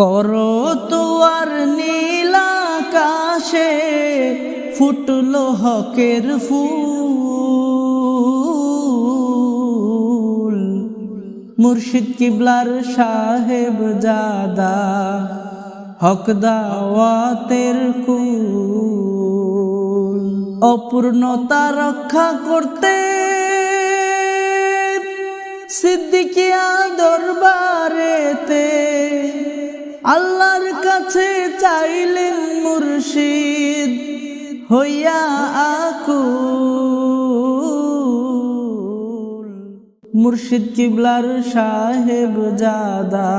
করো তোয়ার নীলাকাশে ফুটলো হকের ফুল। মুর্শিদ কিবলার সাহেব জাদা, হক দাওয়াতের অপূর্ণতা রক্ষা করতে সিদ্দিকিয়া দরবারেতে আল্লাহর কাছে চাইলেন মুর্শিদ, হইয়া আকুল। মুর্শিদ কিবলার সাহেব জাদা,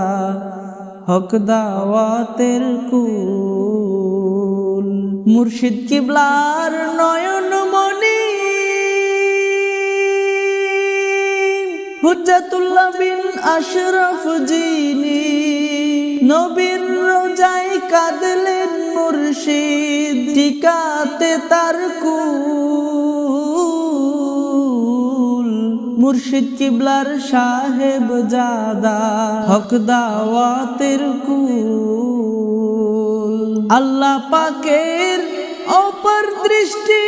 হক দাওয়াতের কুল। মুর্শিদ কিবলার নয়ন মনি হুজ্জাতুল্লাহ বিন আশরাফ জিনি নবীর রোজায় কাঁদলেন মুর্শিদ টিকাতে তার কুল। মুর্শিদ কিবলার সাহেব জাদা, হক দাওয়াতের কুল। আল্লাহ পাকের অপর দৃষ্টি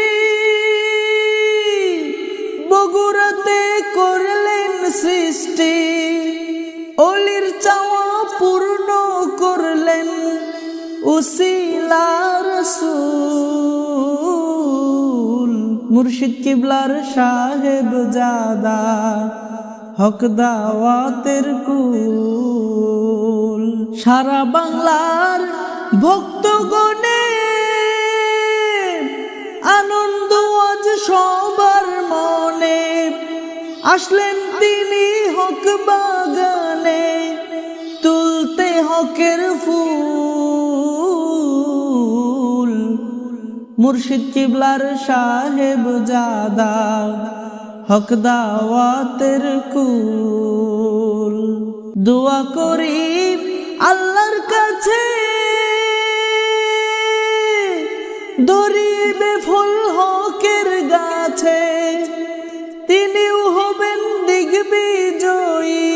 বগুড়াতে করলেন সৃষ্টি। অলির চাওয়া উসিলার সুল মুর্শিদ কিবলার সাহেব জাদা, হক দাওয়াতের কুল। সারা বাংলার ভক্তগণে আনন্দ আজ সবার মনে। আসলেন তিনি হক বাগানে, তুলতে হকের ফুল। মুর্শিদ কিবলার সাহেব জাদা, হক দাওয়াতের কুল। দোয়া করি আল্লাহর কাছে, দরিবে ফুল হকের গাছে, তিনিও হবেন দিগ্বিজয়ী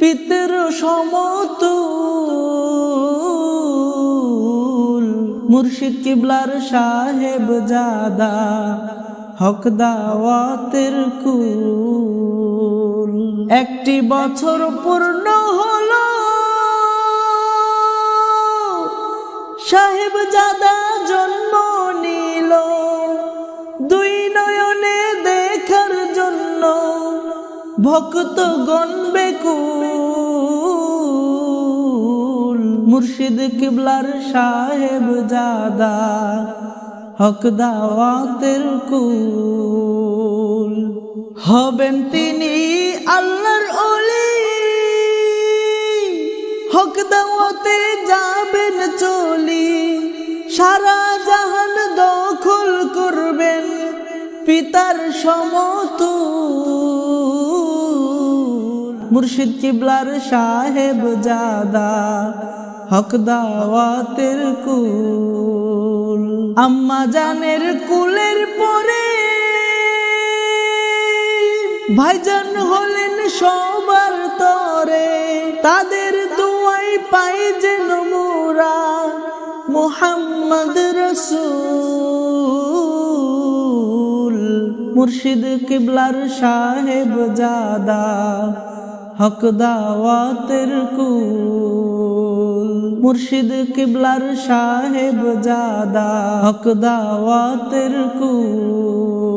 পিতর সমতুল মুর্শিদ কিবলার সাহেব জাদা হক দাওয়াতের কুল। একটি বছর পূর্ণ হলো সাহেব জাদা জন্ম নিল। দুই নয়নে দেখার জন্য ভক্ত গণ বেকুল মুর্শিদ কিবলার সাহেব জাদা, হক দাওয়াতের কুল। হবেন তিনি আল্লাহর অলি হক দাওয়াতে যাবেন চলি, সারা জাহান দখল করবেন পিতার সমতুল। মুর্শিদ কিবলার সাহেব জাদা, হক দাওয়াতের কুল। আম্মা জানের কুলের পরে ভাইজান হলেন সবার তরে। তাদের দুয়াই পাই যেন মোরা মোহাম্মদ রসুল। মুর্শিদ কিবলার সাহেব জাদা হক দাওয়াতের কুল। মুর্শিদ কিবলার সাহেব জাদা হক দাওয়াতের কুল।